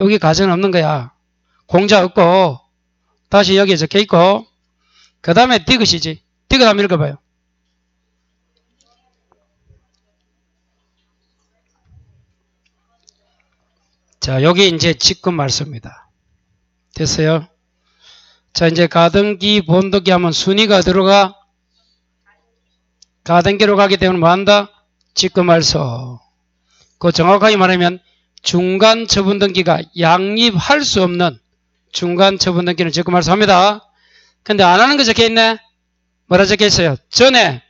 여기 가정 없는 거야. 공자 없고 다시 여기에 적혀 있고 그 다음에 디귿이지. 디귿 한번 읽어봐요. 자 여기 이제 지금 말씀입니다. 됐어요? 자 이제 가등기 본덕기 하면 순위가 들어가 가등기로 가기 때문에 뭐 한다? 지금 말서 그 정확하게 말하면 중간 처분 등기가 양립할 수 없는 중간 처분 등기는 지금 말씀합니다. 근데 안 하는 거 적혀 있네. 뭐라 적혀 있어요? 전에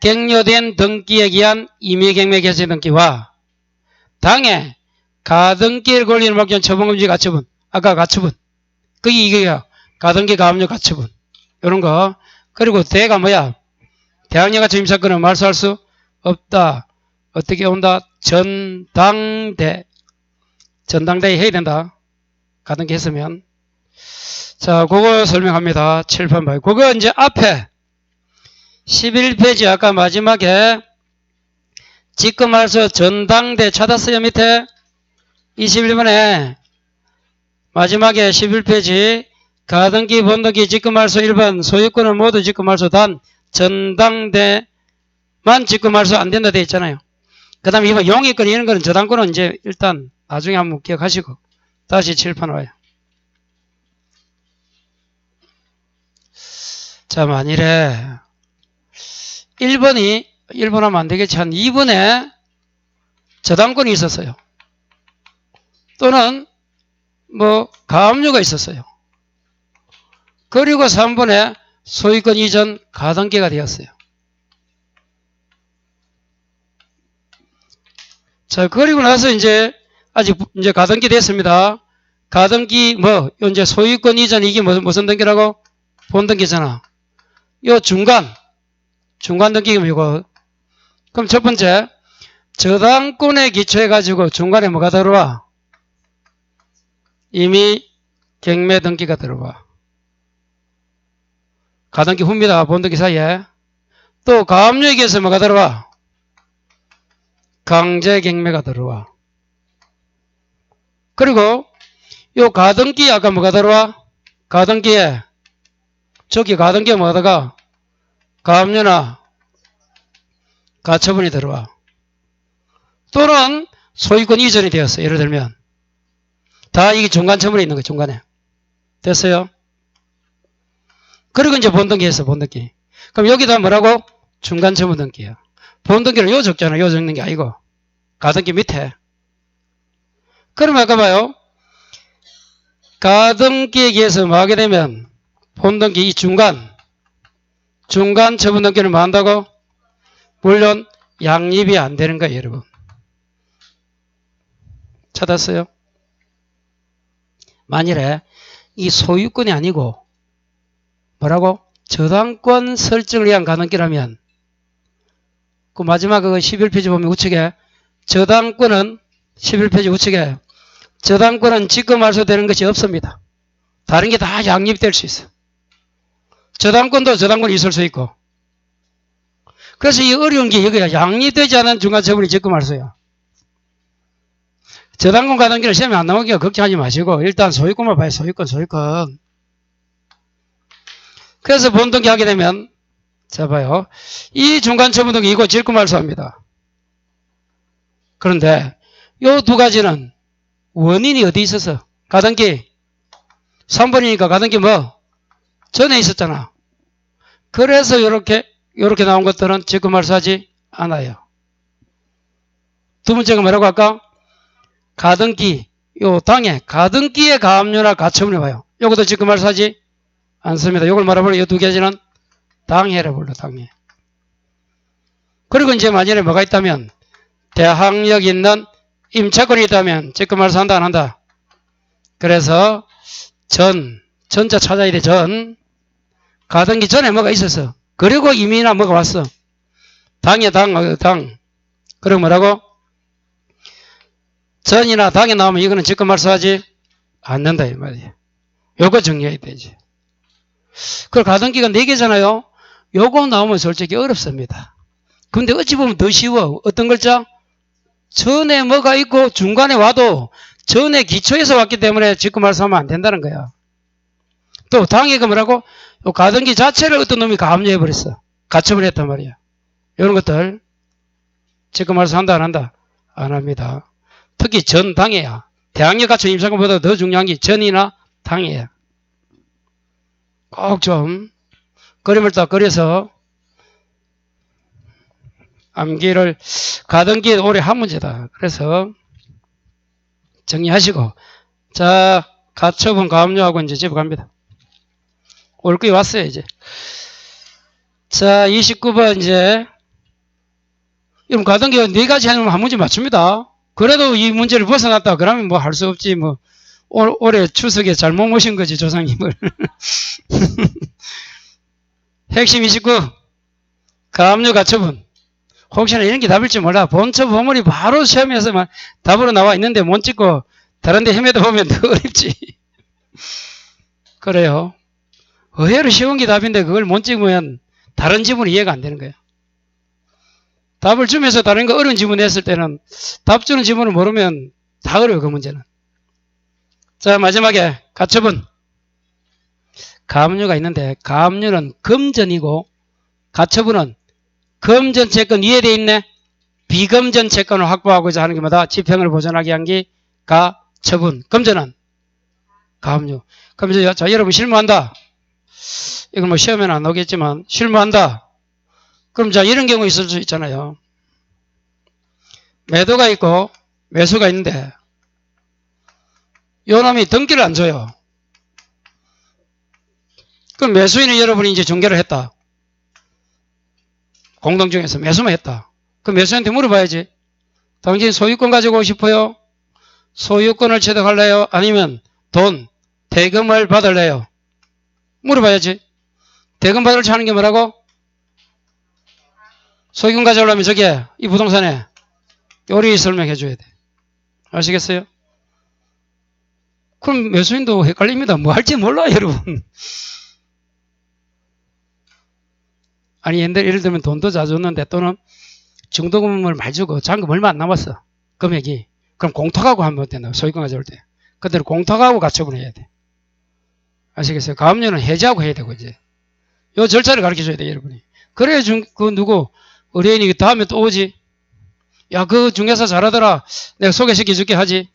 갱료된 등기에 기한 임의경매 개시 등기와 당해 가등기를 걸리는 목전 처분금지 가처분 아까 가처분 그게 이게요. 가등기 가압류 가처분 이런 거 그리고 대가 뭐야? 대학녀가 주임 사건은 말소할 수 없다. 어떻게 온다? 전당대. 전당대회 해야 된다. 가던 게 했으면. 자, 그거 설명합니다. 7번 봐요. 그거 이제 앞에 11페이지 아까 마지막에 지금 말서 전당대 찾았어요 밑에 21번에 마지막에 11페이지 가등기 본등기 지금말소 1번 소유권은 모두 지금말소 단 전당대만 지금말소 안 된다 돼 있잖아요. 그 다음에 이번 용의권 이런 거는 저당권은 이제 일단 나중에 한번 기억하시고 다시 칠판 와요. 자 만일에 1번이 1번 하면 안 되겠지 한 2번에 저당권이 있었어요. 또는 뭐 가압류가 있었어요. 그리고 3번에 소유권 이전 가등기가 되었어요. 자, 그리고 나서 이제 아직 이제 가등기 됐습니다. 가등기 뭐 이제 소유권 이전 이게 무슨 무슨 등기라고 본 등기잖아. 요 중간 중간 등기가 이거. 그럼 첫 번째 저당권에 기초해 가지고 중간에 뭐가 들어와? 이미 경매 등기가 들어와. 가등기 후입니다. 본 등기 사이에. 또 가압류에게서 뭐가 들어와? 강제 경매가 들어와. 그리고 요 가등기 아까 뭐가 들어와? 가등기에 저기 가등기에 뭐가 들어가? 가압류나 가처분이 들어와. 또는 소유권 이전이 되었어. 예를 들면 다 이게 중간 처분에 있는 거예요. 중간에. 됐어요? 그리고 이제 본등기에서 본등기. 그럼 여기다 뭐라고? 중간 처분 등기야. 본등기를 요 적잖아. 요 적는 게 아니고. 가등기 밑에. 그러면 아까 봐요. 가등기에 의해서 뭐 하게 되면 본등기 이 중간 중간 처분 등기를 뭐 한다고? 물론 양립이 안 되는 거예요, 여러분. 찾았어요? 만일에 이 소유권이 아니고 뭐라고? 저당권 설정을 위한 가등기라면 그 마지막 그 11페이지 보면 우측에 저당권은 11페이지 우측에 저당권은 지금 말소되는 것이 없습니다. 다른 게 다 양립될 수 있어. 저당권도 저당권이 있을 수 있고. 그래서 이 어려운 게 여기가 양립되지 않은 중간처분이 지금 말소야. 저당권 가등기를 시험에 안 나오니까 걱정하지 마시고 일단 소유권만 봐요. 소유권, 소유권. 그래서 본등기 하게 되면 자 봐요. 이 중간 처분등기 이거 질구 말소합니다. 그런데 요두 가지는 원인이 어디 있어서 가등기 3번이니까 가등기 뭐 전에 있었잖아. 그래서 이렇게 이렇게 나온 것들은 지금 말소하지 않아요. 두 번째가 뭐라고 할까? 가등기 요 당에 가등기의 가압류나 가처분이 와요. 요것도 지금 말소하지 않습니다. 요걸 말해보면 이 두 가지는 당해라 불러 당해. 그리고 이제 만약에 뭐가 있다면 대항력 있는 임차권이 있다면 지금 말소 한다 안 한다. 그래서 전 전자 찾아야 돼 전. 가등기 전에 뭐가 있었어. 그리고 이민이나 뭐가 왔어. 당에 당, 어, 당. 그리고 뭐라고? 전이나 당에 나오면 이거는 지금 말소하지 않는다 이 말이야. 요거 정리해야 되지. 그 가등기가 4개잖아요. 요거 나오면 솔직히 어렵습니다. 근데 어찌 보면 더 쉬워. 어떤 글자? 전에 뭐가 있고 중간에 와도 전에 기초에서 왔기 때문에 지금 말씀하면 안 된다는 거야. 또 당해가 뭐라고? 요 가등기 자체를 어떤 놈이 가압류해 버렸어. 가처분 했단 말이야. 이런 것들 지금 말씀한다 안 한다? 안 합니다. 특히 전 당해야. 대학력 가처 임상권보다 더 중요한 게 전이나 당해야. 꼭 좀 그림을 딱 그려서 암기를 가등기 올해 한 문제다. 그래서 정리하시고 자 가처분 가압류하고 이제 집에 갑니다. 올 거에 왔어요 이제. 자 29번 이제 이런 가등기가 네 가지 하면 한 문제 맞춥니다. 그래도 이 문제를 벗어났다 그러면 뭐 할 수 없지 뭐 올, 올해 추석에 잘못 모신 거지 조상님을. 핵심 29 가압류 가처분 혹시나 이런 게 답일지 몰라. 본처 보물이 바로 시험에서 만 답으로 나와 있는데 못 찍고 다른 데 헤매다 보면 더 어렵지. 그래요. 의외로 쉬운 게 답인데 그걸 못 찍으면 다른 지문이 이해가 안 되는 거예요. 답을 주면서 다른 거 어려운 지문 냈을 때는 답 주는 지문을 모르면 다 어려워 그 문제는. 자 마지막에 가처분. 가압류가 있는데 가압류는 금전이고 가처분은 금전 채권 이해되어 있네. 비금전 채권을 확보하고자 하는 게마다 지평을 보존하게 한 게 가처분. 금전은 가압류. 그럼 이제 자 여러분 실무한다. 이건 뭐 시험에는 안 나오겠지만 실무한다. 그럼 자 이런 경우 있을 수 있잖아요. 매도가 있고 매수가 있는데 요 놈이 등기를 안 줘요. 그럼 매수인은 여러분이 이제 중개를 했다. 공동 중에서 매수만 했다. 그럼 매수한테 물어봐야지. 당신 소유권 가지고 싶어요? 소유권을 취득할래요? 아니면 돈, 대금을 받을래요? 물어봐야지. 대금 받을 하는 게 뭐라고? 소유권 가져오려면 저게 이 부동산에 요리 설명해 줘야 돼. 아시겠어요? 그럼 매수인도 헷갈립니다. 뭐 할지 몰라 여러분. 아니 옛날 예를 들면 돈도 자 줬는데 또는 중도금을 많이 주고 잔금 얼마 안 남았어. 금액이. 그럼 공탁하고 하면 된다. 소유권 가져올 때. 그때는 공탁하고 가처분 해야 돼. 아시겠어요? 가압류는 해지하고 해야 되고 이제. 요 절차를 가르쳐 줘야 돼 여러분이. 그래야 중, 그 누구 의뢰인이 다음에 또 오지. 야, 그 중개사 잘하더라. 내가 소개시켜 줄게 하지.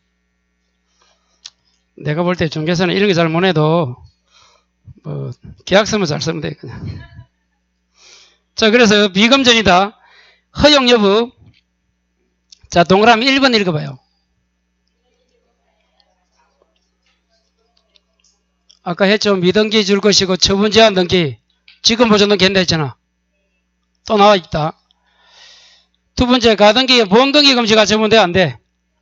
내가 볼 때 중개사는 이런 게 잘 못해도 뭐 계약서만 잘 쓰면 돼 그냥. 자, 그래서 비금전이다. 허용 여부. 자, 동그라미 1번 읽어봐요. 아까 했죠. 미등기 줄 것이고 처분 제한 등기. 지금 보존 등기 한다 했잖아. 또 나와 있다. 두 번째 가등기 보험 등기 금지가 처분돼 안 돼?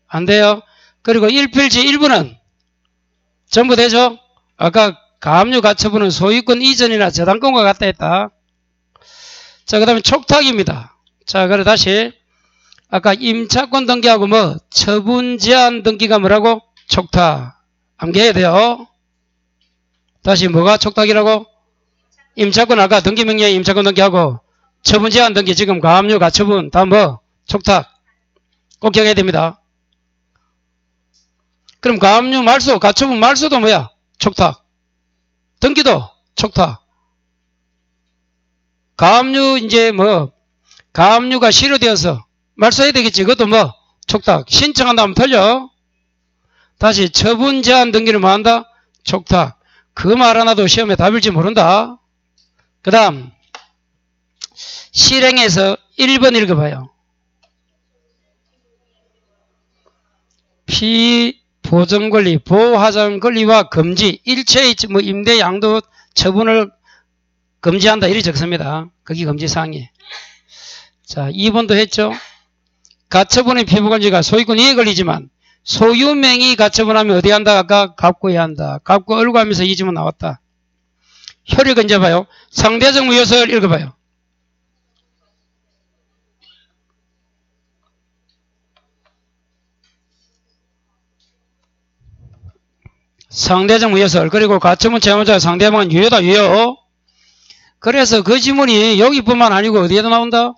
안 돼요. 그리고 1필지 일부는 전부 되죠? 아까 가압류 가처분은 소유권 이전이나 저당권과 같다 했다. 자, 그 다음에 촉탁입니다. 자, 그래 다시 아까 임차권 등기하고 뭐 처분 제한 등기가 뭐라고? 촉탁. 암기해야 돼요. 다시 뭐가 촉탁이라고? 임차권 아까 등기 명령에 임차권 등기하고 처분 제한 등기 지금 가압류 가처분 다 뭐? 촉탁. 꼭 기억해야 됩니다. 그럼 가압류 말소 가처분 말소도 뭐야? 촉탁. 등기도 촉탁. 가압류 이제 뭐 가압류가 실효되어서 말소해야 되겠지. 그것도 뭐 촉탁. 신청한다면 틀려. 다시 처분 제한 등기를 뭐 한다? 촉탁. 그 말 하나도 시험에 답일지 모른다. 그 다음 실행에서 1번 읽어봐요. 피보정 권리, 보호하장 권리와 금지, 일체의 뭐 임대 양도 처분을 금지한다. 이리 적습니다. 거기 금지사항이. 자, 2번도 했죠. 가처분의 피부관지가 소유권 이에 걸리지만 소유명이 가처분하면 어디 한다? 아까 갚고야 한다. 갚고 얼고 하면서 이 지문 나왔다. 효력 언제 봐요? 상대적 무효설 읽어봐요. 상대적 무효설 그리고 가처분 채무자 상대방은 유효다 유효 그래서 그 지문이 여기뿐만 아니고 어디에도 나온다?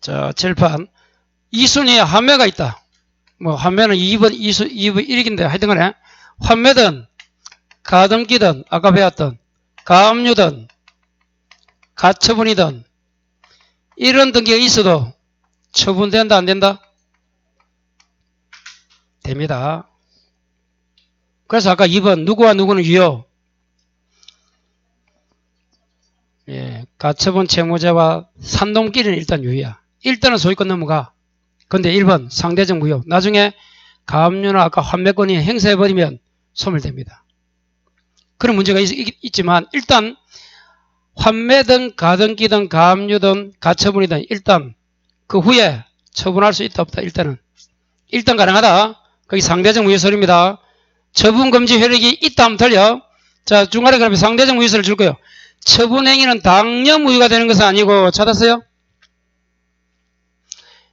자, 칠판 이순위에 환매가 있다. 뭐 환매는 2번, 2수, 2번 1인데 하여튼 간에 환매든 가등기든 아까 배웠던 가압류든 가처분이든 이런 등기가 있어도 처분된다 안 된다? 됩니다. 그래서 아까 2번 누구와 누구는 유효 예, 가처분 채무자와 산동끼리는 일단 유효야. 일단은 소유권 넘어가. 근데 1번 상대적 무효. 나중에 가압류나 아까 환매권이 행사해버리면 소멸됩니다. 그런 문제가 있, 지만 일단 환매든 가등기든 가압류든 가처분이든 일단 그 후에 처분할 수 있다 없다 일단은 일단 가능하다. 거기 상대적 무효설입니다. 처분 금지 효력이 있다 하면 틀려. 자 중간에 그러면 상대적 무효설을 줄 거예요. 처분 행위는 당연 무효가 되는 것은 아니고 찾았어요?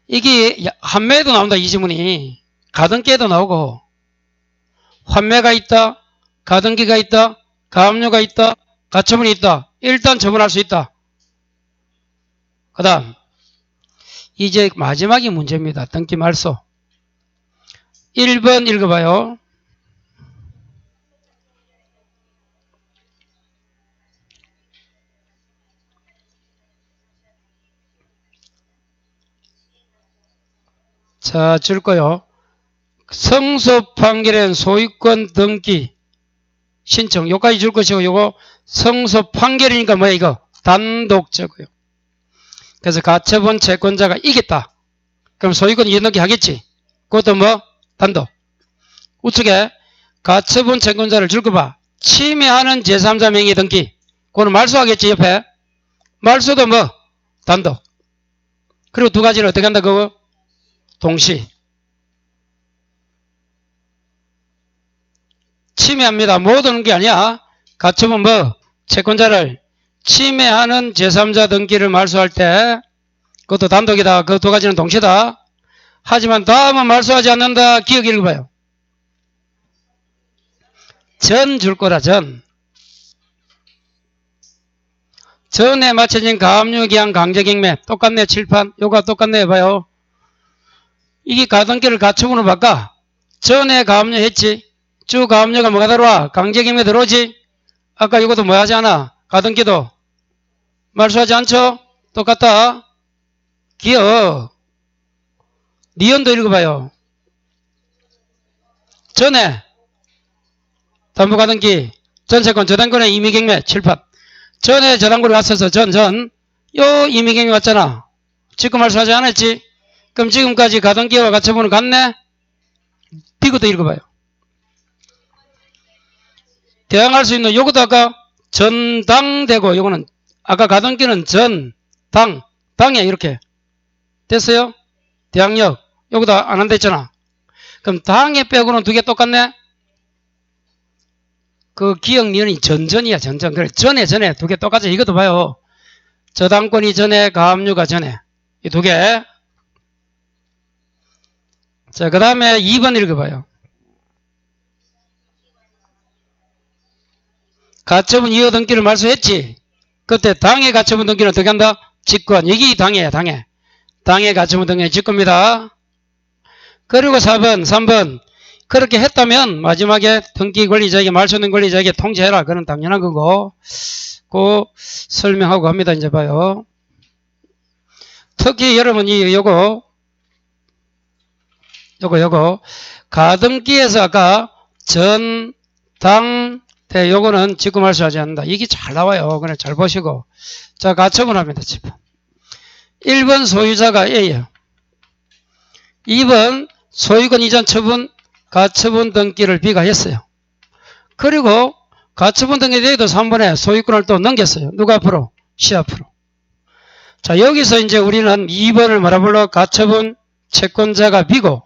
이게 환매에도 나온다 이 지문이. 가등기에도 나오고. 환매가 있다 가등기가 있다 가압류가 있다 가처분이 있다. 일단 처분할 수 있다. 그 다음 이제 마지막이 문제입니다. 등기 말소. 1번 읽어봐요 자, 줄 거요. 성소 판결엔 소유권 등기 신청 요까지 줄 것이고 요거 성소 판결이니까 뭐야 이거 단독적이요. 그래서 가처분 채권자가 이겼다. 그럼 소유권 이해넘기 하겠지. 그것도 뭐 단독. 우측에 가처분 채권자를 줄 거 봐. 침해하는 제3자 명의 등기. 그거는 말소하겠지 옆에. 말소도 뭐 단독. 그리고 두 가지는 어떻게 한다 그거 동시 침해합니다. 모든 게 아니야. 가처분 뭐 채권자를 침해하는 제3자 등기를 말소할 때 그것도 단독이다. 그 두 가지는 동시다. 하지만 다음은 말소하지 않는다. 기억 읽어봐요. 전 줄 거다. 전. 전에 맞춰진 가압류기한 강제경매 똑같네 칠판 요가 똑같네 봐요. 이게 가등기를 가처분으로 바꿔. 전에 가압류 했지. 주 가압류가 뭐가 들어와? 강제경매 들어오지? 아까 이것도 뭐 하지 않아? 가등기도. 말소하지 않죠? 똑같다. 기억. 니언도 읽어봐요. 전에 담보가등기 전세권 저당권의 임의경매 칠판 전에 저당권이 왔어서 전전 요 임의경매 왔잖아. 지금 말소하지 않았지? 그럼 지금까지 가던 기와 가처분은 같네? 비교도 읽어봐요. 대항할 수 있는 요것도 아까 전당되고 요거는 아까 가던 기는 전, 당, 당에 이렇게 됐어요? 대항력 요것도 안 한다 했잖아. 그럼 당에 빼고는 두 개 똑같네? 그 기억 니은이 전전이야 전전. 그래 전에 전에 두 개 똑같아. 이것도 봐요. 저당권이 전에 가압류가 전에 이 두 개. 자, 그 다음에 2번 읽어봐요. 가처분 이어 등기를 말소했지. 그때 당의 가처분 등기는 어떻게 한다? 직권. 여기 당해야 당해. 당의 가처분 등기 직권입니다. 그리고 4번, 3번. 그렇게 했다면 마지막에 등기 권리자에게 말소된 권리자에게 통지해라. 그건 당연한 거고. 그 설명하고 합니다. 이제 봐요. 특히 여러분이 요거 요거 요거 가등기에서 아까 전, 당, 대 요거는 지금 말씀하지 않는다. 이게 잘 나와요. 그냥 잘 보시고 자 가처분 합니다. 지금 1번 소유자가 A예요. 2번 소유권 이전 처분 가처분 등기를 B가 했어요. 그리고 가처분 등기 대에도 3번에 소유권을 또 넘겼어요. 누가 앞으로? C 앞으로. 자 여기서 이제 우리는 2번을 뭐라 불러? 가처분 채권자가 B고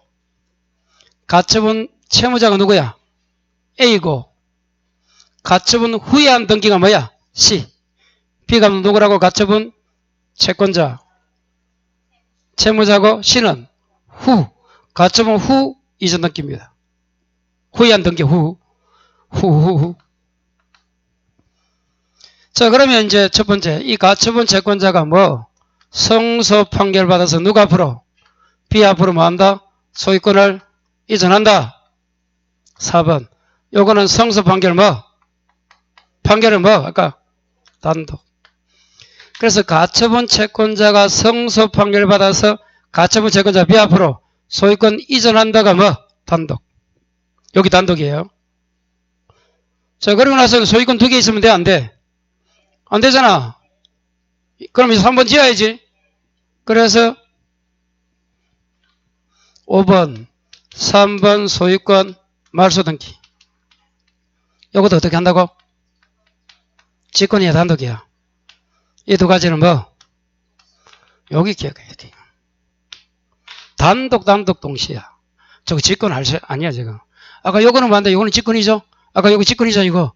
가처분 채무자가 누구야? A고 가처분 후에 한 등기가 뭐야? C. B가 누구라고 가처분 채권자 채무자고 C는 후 가처분 후 이전 등기입니다. 후에 한 등기 후. 후, 후, 후. 자, 그러면 이제 첫 번째, 이 가처분 채권자가 뭐, 성소 판결 받아서 누가 앞으로? B 앞으로 뭐 한다? 소유권을 이전한다. 4번. 요거는 성서 판결 뭐? 판결은 뭐? 아까 단독. 그래서 가처분 채권자가 성소 판결 받아서 가처분 채권자 B 앞으로 소유권 이전한다가 뭐? 단독. 여기 단독이에요. 자, 그러고 나서 소유권 두 개 있으면 돼, 안 돼? 안 되잖아. 그럼 이제 3번 지어야지. 그래서 5번, 3번 소유권 말소 등기. 요것도 어떻게 한다고? 직권이야, 단독이야. 이 두 가지는 뭐? 여기 기억해야 돼. 단독, 단독 동시야. 저거 직권 아니야, 지금. 아까 요거는 뭔데? 요거는 직권이죠? 아까 요거 직권이죠, 이거?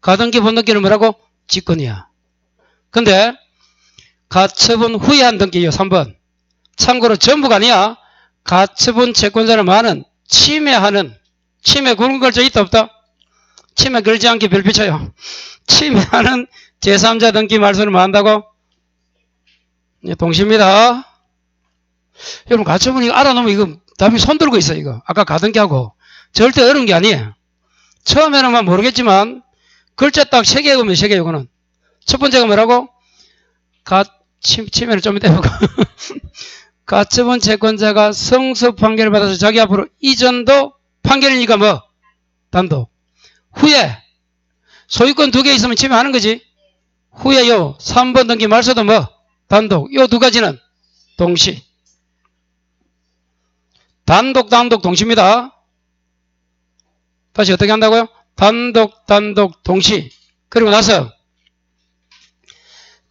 가등기, 본등기는 뭐라고? 직권이야. 근데, 가처분 후에 한 등기요, 3번. 참고로 전부가 아니야. 가처분 채권자를 많은 침해하는, 침해 구는 걸저 있다, 없다? 침해 걸지 않게 별표 쳐요. 침해하는 제3자 등기 말소를 뭐 한다고? 예, 동시입니다. 여러분, 가처분 이거 알아놓으면 이거 답이 손 들고 있어, 이거. 아까 가등기하고. 절대 어려운 게 아니에요. 처음에는 막 모르겠지만, 글자 딱 세개 오면 세 개, 이거는. 첫 번째가 뭐라고? 가, 침, 치면을 좀 이따 해보고. 가처분 채권자가 성서 판결을 받아서 자기 앞으로 이전도 판결이니까 뭐? 단독. 후에, 소유권 두 개 있으면 침해하는 거지. 후에 요 3번 등기 말소도 뭐? 단독. 요 두 가지는 동시. 단독, 단독, 동시입니다. 다시 어떻게 한다고요? 단독, 단독, 동시. 그리고 나서.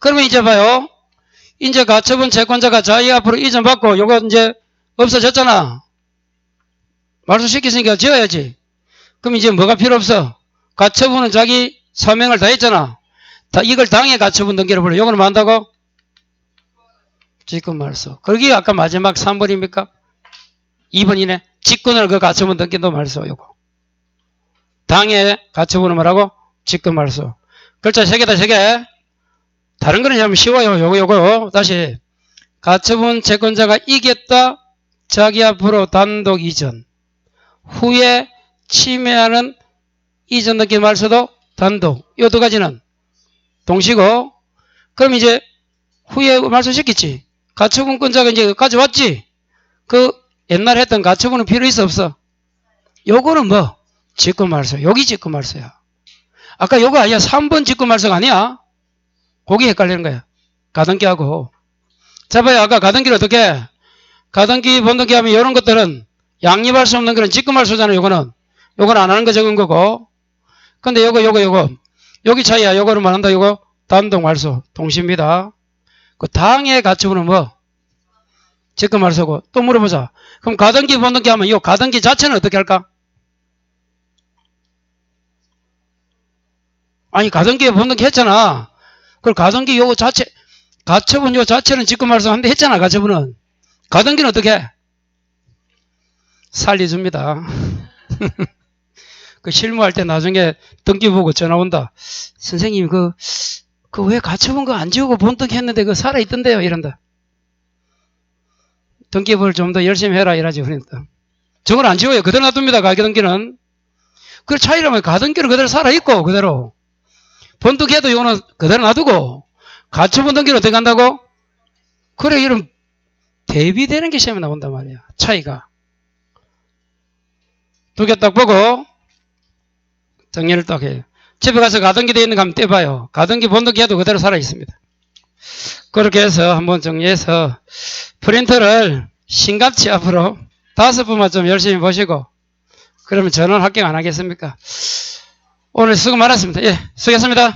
그러면 이제 봐요. 이제 가처분 채권자가 자기 앞으로 이전받고 요거 이제 없어졌잖아. 말소시켰으니까 지어야지. 그럼 이제 뭐가 필요 없어? 가처분은 자기 사명을 다 했잖아. 다 이걸 당해 가처분 등기를 불러. 요거는 뭐 한다고? 직권 말소. 거기 아까 마지막 3번입니까? 2번이네. 직권을 그 가처분 등기도 말소, 요거. 당해 가처분은 뭐라고? 직권 말소. 글자 세 개다, 세 개. 다른 거는 좀 쉬워요. 요거, 요거. 다시. 가처분 채권자가 이겼다. 자기 앞으로 단독 이전. 후에 침해하는 이전 등기 말소도 단독. 요 두 가지는 동시고. 그럼 이제 후에 말소시켰지. 가처분권자가 이제 가져왔지. 그 옛날 했던 가처분은 필요 있어 없어? 요거는 뭐? 직권 말소. 여기 직권 말소야. 아까 요거 아니야. 3번 직권 말소가 아니야. 거기 헷갈리는 거야. 가등기하고. 자, 봐요. 아까 가등기를 어떻게? 가등기, 본등기 하면 이런 것들은 양립할 수 없는 그런 직권 말소잖아요. 요거는. 요건 안 하는 거 적은 거고. 근데 요거, 요거, 요거. 여기 차이야. 요거를 말한다. 요거 단독 말소. 동시입니다. 그 당의 가처분은 뭐? 직권 말소고. 또 물어보자. 그럼 가등기, 본등기 하면 이 가등기 자체는 어떻게 할까? 아니, 가등기에 본등기 했잖아. 그걸 가등기 요거 자체, 가처분 요 자체는 직권 말소한데 했잖아, 가처분은. 가등기는 어떻게 해? 살려줍니다. 그 실무할 때 나중에 등기 보고 전화 온다. 선생님, 그, 그 왜 가처분 거 안 지우고 본등기 했는데 그 살아있던데요? 이런다. 등기부를 좀 더 열심히 해라, 이러지, 그러니까. 저걸 안 지워요. 그대로 놔둡니다, 가등기는. 그 차이라면 가등기는 그대로 살아있고, 그대로. 본등기해도 이거는 그대로 놔두고, 가처분 등기는 어떻게 한다고? 그래, 이런 대비되는 게 시험에 나온단 말이야. 차이가. 두 개 딱 보고, 정리를 딱 해요. 집에 가서 가등기 되어 있는 거 한번 떼봐요. 가등기 본등기 해도 그대로 살아있습니다. 그렇게 해서 한번 정리해서 프린터를 싱갑치 앞으로 다섯 분만 좀 열심히 보시고 그러면 전원 합격 안 하겠습니까? 오늘 수고 많았습니다. 예, 수고했습니다.